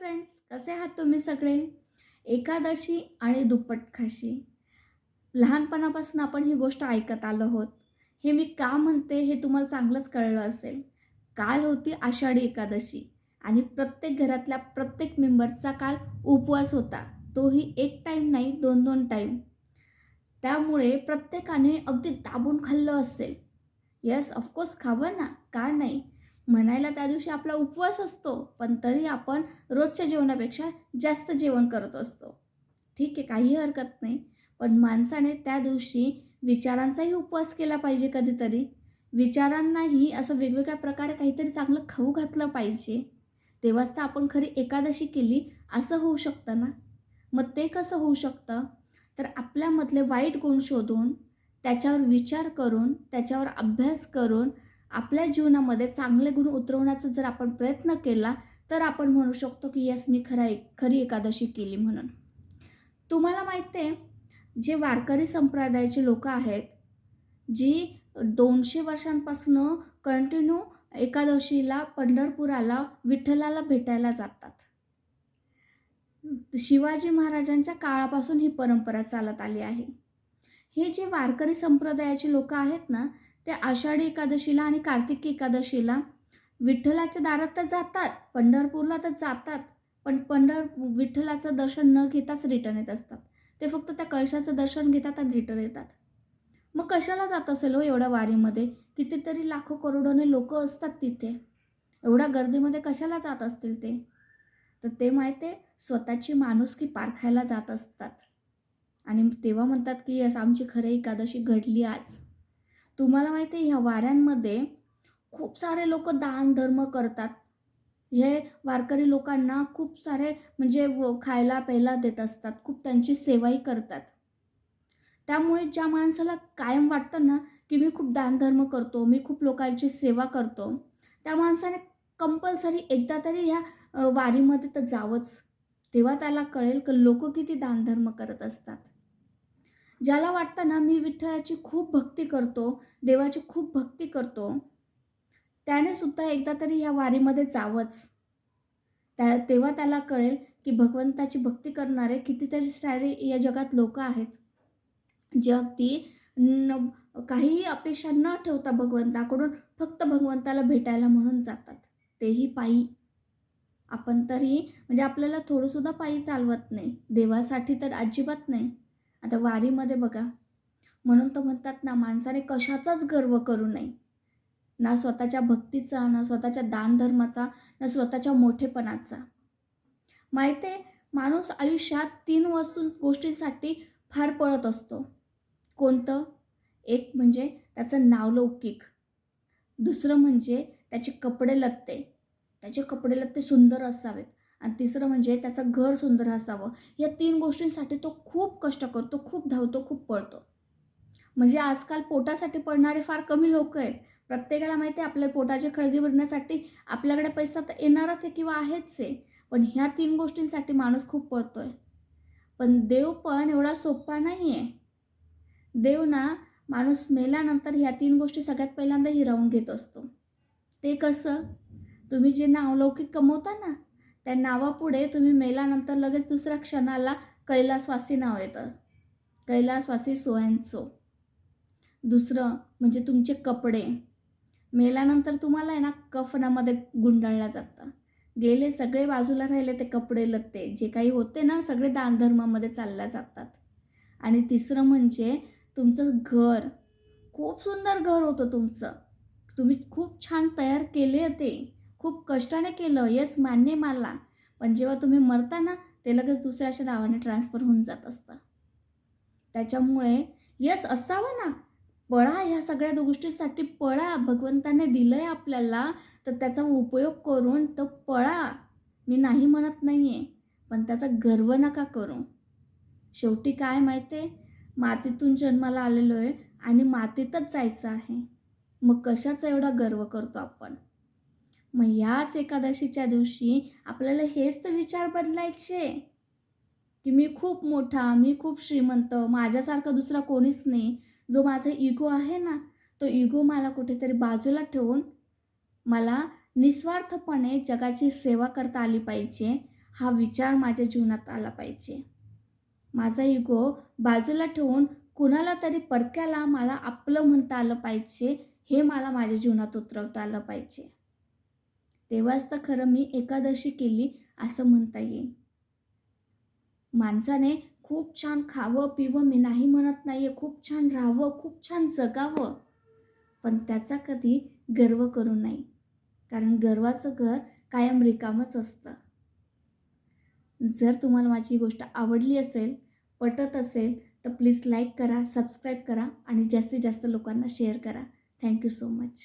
Friends कसे आहात तुम्ही सगळे? एकादशी आणि दुप्पट खाशी. लहानपणापासून आपण ही गोष्ट ऐकत आलो आहोत. हे मी का म्हणते हे तुम्हाला चांगलंच कळलं असेल. काल होती आषाढी एकादशी आणि प्रत्येक घरातल्या प्रत्येक मेंबरचा काल उपवास होता. तोही एक टाईम नाही दोन दोन टाईम त्यामुळे प्रत्येकाने अगदी दाबून खाल्लं असेल. येस ऑफकोर्स खावं ना? का नाही? म्हणायला त्या दिवशी आपला उपवास असतो पण तरी आपण रोजच्या जेवणापेक्षा जास्त जेवण करत असतो. ठीक आहे काही हरकत नाही पण माणसाने त्या दिवशी विचारांचाही उपवास केला पाहिजे कधीतरी. विचारांनाही असं वेगवेगळ्या प्रकारे काहीतरी चांगलं खाऊ घातलं पाहिजे. तेव्हाच तर आपण खरी एकादशी केली असं होऊ शकतं ना? मग ते कसं होऊ शकतं? तर आपल्यामधले वाईट गुण शोधून त्याच्यावर विचार करून त्याच्यावर अभ्यास करून आपल्या जीवनामध्ये चांगले गुण उतरवण्याचा जर आपण प्रयत्न केला तर आपण म्हणू शकतो की यस मी खरा एक खरी एकादशी केली म्हणून. तुम्हाला माहिती आहे जे वारकरी संप्रदायाचे लोक आहेत जी दोनशे वर्षांपासून कंटिन्यू एकादशीला पंढरपुराला विठ्ठलाला भेटायला जातात. शिवाजी महाराजांच्या काळापासून ही परंपरा चालत आली आहे. हे जे वारकरी संप्रदायाचे लोक आहेत ना ते आषाढी एकादशीला आणि कार्तिकी एकादशीला विठ्ठलाच्या दारात तर जातात पंढरपूरला तर जातात पण पंढर विठ्ठलाचं दर्शन न घेताच रिटर्न येत असतात. ते फक्त त्या कळशाचं दर्शन घेतात आणि रिटर्न येतात. मग कशाला जात असेल हो एवढ्या वारीमध्ये? कितीतरी लाखो करोडोने लोक असतात तिथे. एवढ्या गर्दीमध्ये कशाला जात असतील ते? तर ते माहिती आहे स्वतःची माणुसकी पारखायला जात असतात. आणि तेव्हा म्हणतात की आमची खरं एकादशी घडली आज. तुम्हाला माहिती आहे ह्या वाऱ्यांमध्ये खूप सारे लोक दान धर्म करतात. हे वारकरी लोकांना खूप सारे म्हणजे व खायला प्यायला देत असतात. खूप त्यांची सेवाही करतात. त्यामुळे ज्या माणसाला कायम वाटतं ना की मी खूप दानधर्म करतो मी खूप लोकांची सेवा करतो त्या माणसाने कंपल्सरी एकदा तरी ह्या वारीमध्ये तर जावंच. तेव्हा त्याला कळेल की लोक किती दानधर्म करत असतात. ज्याला वाटतं ना मी विठ्ठलाची खूप भक्ती करतो देवाची खूप भक्ती करतो त्याने सुद्धा एकदा तरी ह्या वारीमध्ये जावंच. त्या तेव्हा त्याला कळेल की भगवंताची भक्ती करणारे कितीतरी सारे या जगात लोक आहेत. जे अगदी न काहीही अपेक्षा न ठेवता भगवंताकडून फक्त भगवंताला भेटायला म्हणून जातात. तेही पायी. आपण तरी म्हणजे आपल्याला थोडंसुद्धा पायी चालवत नाही. देवासाठी तर अजिबात नाही. आता वारीमध्ये बघा. म्हणून तर म्हणतात ना माणसाने कशाचाच गर्व करू नये. ना स्वतःच्या भक्तीचा ना स्वतःच्या दानधर्माचा ना स्वतःच्या मोठेपणाचा. माहिती आहे माणूस आयुष्यात तीन वस्तू गोष्टींसाठी फार पळत असतो. कोणतं? एक म्हणजे त्याचं नावलौकिक दुसरं म्हणजे त्याचे कपडे लत्ते. त्याचे कपडे लत्ते सुंदर असावेत. आणि तिसरं म्हणजे त्याचं घर सुंदर असावं. या तीन गोष्टींसाठी तो खूप कष्ट करतो खूप धावतो खूप पळतो. म्हणजे आजकाल पोटासाठी पडणारे फार कमी लोक आहेत. प्रत्येकाला माहिती आहे आपल्या पोटाचे खळगे भरण्यासाठी आपल्याकडे पैसा तर येणारच आहे किंवा आहेच आहे. पण ह्या तीन गोष्टींसाठी माणूस खूप पळतो आहे पण देव पण एवढा सोपा नाही आहे देव ना माणूस मेल्यानंतर ह्या तीन गोष्टी सगळ्यात पहिल्यांदा हिरावून घेत असतो. ते कसं? तुम्ही जे नावलौकिक कमवता ना त्या नावापुढे तुम्ही मेल्यानंतर लगेच दुसऱ्या क्षणाला कैलासवासी नाव येतं. कैलासवासी सोयंसो दुसरं म्हणजे तुमचे कपडे. मेल्यानंतर तुम्हाला आहे ना कफनामध्ये गुंडाळलं जातं. गेले सगळे बाजूला राहिले ते कपडे लत्ते जे काही होते ना सगळे दानधर्मामध्ये चालल्या जातात. आणि तिसरं म्हणजे तुमचं घर. खूप सुंदर घर होतं तुमचं. तुम्ही खूप छान तयार केले ते. खूप कष्टाने केलं येस मान्य मला. पण जेव्हा तुम्ही मरता ना ते लगेच दुसऱ्या अशा नावाने ट्रान्सफर होऊन जात असतं. त्याच्यामुळे यस असावं ना. पळा ह्या सगळ्या गोष्टींसाठी पळा. भगवंताने दिलं आहे आपल्याला तर त्याचा उपयोग करून तो पळा. मी नाही म्हणत नाही आहे पण त्याचा गर्व नका करू. शेवटी काय माहिती आहे मातीतून जन्माला आलेलो आहे आणि मातीतच जायचं आहे. मग कशाचा एवढा गर्व करतो आपण? मग याच एकादशीच्या दिवशी आपल्याला हेच तर विचार बदलायचे. की मी खूप मोठा मी खूप श्रीमंत माझ्यासारखा दुसरा कोणीच नाही. जो माझा इगो आहे ना तो इगो मला कुठेतरी बाजूला ठेवून मला निस्वार्थपणे जगाची सेवा करता आली पाहिजे हा विचार माझ्या जीवनात आला पाहिजे. माझा इगो बाजूला ठेवून कुणाला तरी परक्याला मला आपलं म्हणता आलं पाहिजे हे मला माझ्या जीवनात उतरवता आलं पाहिजे. तेव्हाच तर खरं मी एकादशी केली असं म्हणता येईल. माणसाने खूप छान खावं पिवं मी नाही म्हणत नाही आहे खूप छान राहावं खूप छान जगावं. पण त्याचा कधी गर्व करू नये. कारण गर्वाचं घर कायम रिकामच असतं. जर तुम्हाला माझी गोष्ट आवडली असेल पटत असेल तर प्लीज लाईक करा सबस्क्राईब करा आणि जास्तीत जास्त लोकांना शेअर करा. Thank you so much.